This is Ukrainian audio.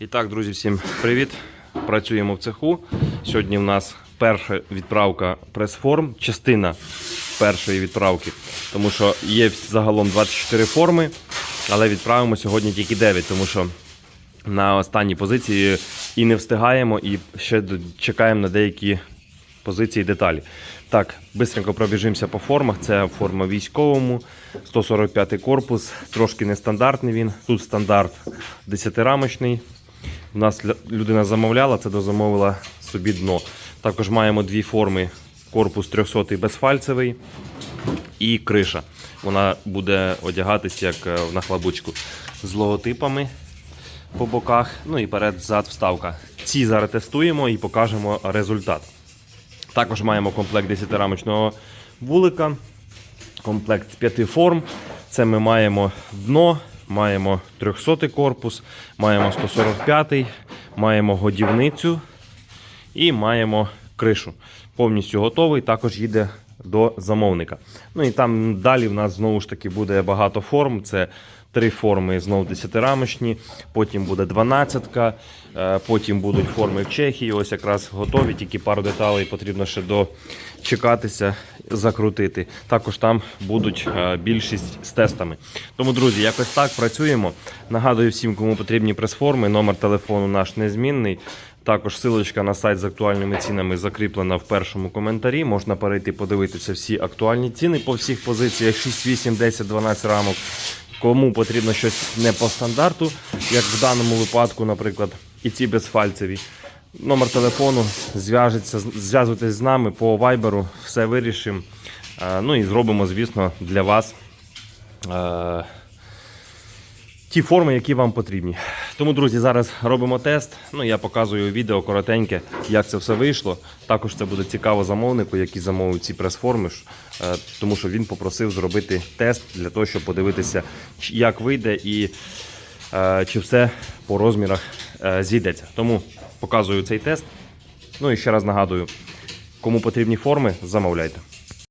І так, друзі, всім привіт! Працюємо в цеху. Сьогодні в нас перша відправка прес-форм, частина першої відправки, тому що є загалом 24 форми, але відправимо сьогодні тільки 9, тому що на останній позиції і не встигаємо, і ще чекаємо на деякі позиції деталі. Так, бистренько пробіжимося по формах. Це форма військовому, 145 корпус, трошки нестандартний він. Тут стандарт 10-рамочний. У нас людина замовляла, це дозамовила собі дно. Також маємо дві форми: корпус 300 безфальцевий і криша. Вона буде одягатись як е, в нахлобучку з логотипами по боках. Ну і перед-зад вставка. Ці зараз тестуємо і покажемо результат. Також маємо комплект 10-рамочного вулика, комплект з п'яти форм. Це ми маємо дно, маємо 300 корпус, маємо 145, маємо годівницю і маємо кришу. Повністю готовий, також їде до замовника. Ну і там далі в нас знову ж таки буде багато форм. Це три форми знову 10-рамочні, потім буде 12-ка, е, потім будуть форми в Чехії. Ось якраз готові, тільки пару деталей потрібно ще дочекатися, закрутити. Також там будуть е, більшість з тестами. Тому, друзі, якось так працюємо. Нагадую всім, кому потрібні прес-форми, номер телефону наш незмінний. Також силочка на сайт з актуальними цінами закріплена в першому коментарі. Можна перейти подивитися всі актуальні ціни по всіх позиціях 6, 8, 10, 12 рамок. Кому потрібно щось не по стандарту, як в даному випадку, наприклад, і ці безфальцеві. Номер телефону зв'язуйтесь з нами по вайберу, все вирішимо. Е, Ну і зробимо, звісно, для вас. е, ті форми, які вам потрібні. Тому, друзі, зараз робимо тест. Ну, я показую відео коротеньке, як це все вийшло. Також це буде цікаво замовнику, який замовив ці прес-форми, е, тому що він попросив зробити тест для того, щоб подивитися, як вийде і е, чи все по розмірах е, зійдеться. Тому показую цей тест. Ну і ще раз нагадую, кому потрібні форми, замовляйте.